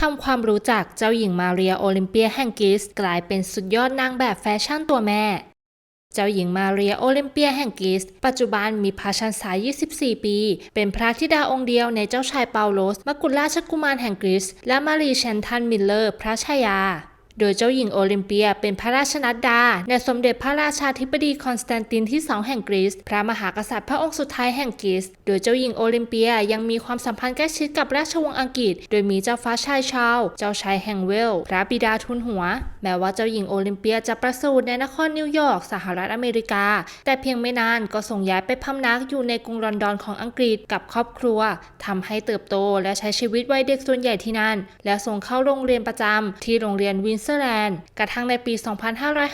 ทำความรู้จักเจ้าหญิงมาเรียโอลิมเปียแห่งกรีซกลายเป็นสุดยอดนางแบบแฟชั่นตัวแม่ เจ้าหญิงมาเรียโอลิมเปียแห่งกรีซปัจจุบันมีพระชนษา 24 ปี เป็นพระธิดาองค์เดียวในเจ้าชายเปาโลสมกุฎราชกุมารแห่งกรีซและมารีแชนทันมิลเลอร์ พระชายา โดยเจ้าหญิงโอลิมเปียเป็นพระราชนัดดา ในสมเด็จพระราชาธิบดีคอนสแตนตินที่สองแห่งกรีซ พระมหากษัตริย์พระองค์สุดท้ายแห่งกรีซ โดยเจ้าหญิงโอลิมเปียยังมีความสัมพันธ์ใกล้ชิดกับราชวงศ์อังกฤษ โดยมีเจ้าฟ้าชายชาร์ลส์เจ้าชายแห่งเวล พระบิดาทุนหัว แม้ว่าเจ้าหญิงโอลิมเปียจะประสูติในนครนิวยอร์กสหรัฐอเมริกา แต่เพียงไม่นานก็ส่งย้ายไปพำนักอยู่ในกรุงลอนดอนของอังกฤษกับครอบครัวทำให้เติบโตและใช้ชีวิตวัยเด็กส่วนใหญ่ที่นั่น และส่งเข้าโรงเรียนประจำที่โรงเรียนวินเซอร์แลนด์ กระทั่งในปี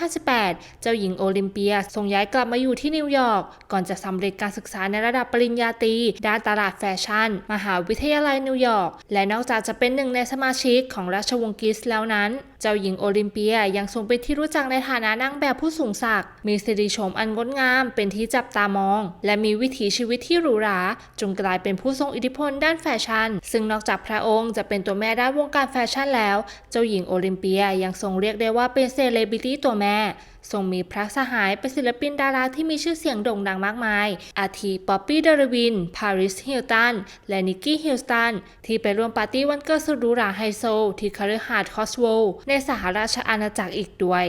2558 เจ้าหญิงโอลิมเปียส่งย้ายกลับมาอยู่ที่นิวยอร์ก ก่อนจะสำเร็จการศึกษาในระดับปริญญาตรีด้านตลาดแฟชั่น มหาวิทยาลัยนิวยอร์ก และนอกจากจะเป็นหนึ่งในสมาชิกของราชวงศ์กรีซแล้วนั้นเจ้าหญิงโอลิมเปียยังทรงเป็นที่รู้จักในฐานะนางแบบผู้สูงศักดิ์มีสิริโฉมอันงดงาม เป็นที่จับตามอง และมีวิถีชีวิตที่หรูหราจนกลายเป็นผู้ทรงอิทธิพลด้านแฟชั่น ซึ่งนอกจากพระองค์จะเป็นตัวแม่ด้านวงการแฟชั่นแล้ว เจ้าหญิงโอลิมเปียยังทรงเรียกได้ว่าเป็นเซเลบริตี้ตัวแม่ ทรงมีพระสหายเป็นศิลปินดาราที่มีชื่อเสียงโด่งดังมากมาย อาทิป๊อปปี้เดรวิน พาริส ฮิลตัน และนิกกี้ ฮิลตัน ที่ไปร่วมปาร์ตี้วันเกิดสุดหรูหราไฮโซ ที่คาร์ลฮาร์ดคอสโวในสหราชอาณาจักรอีกด้วย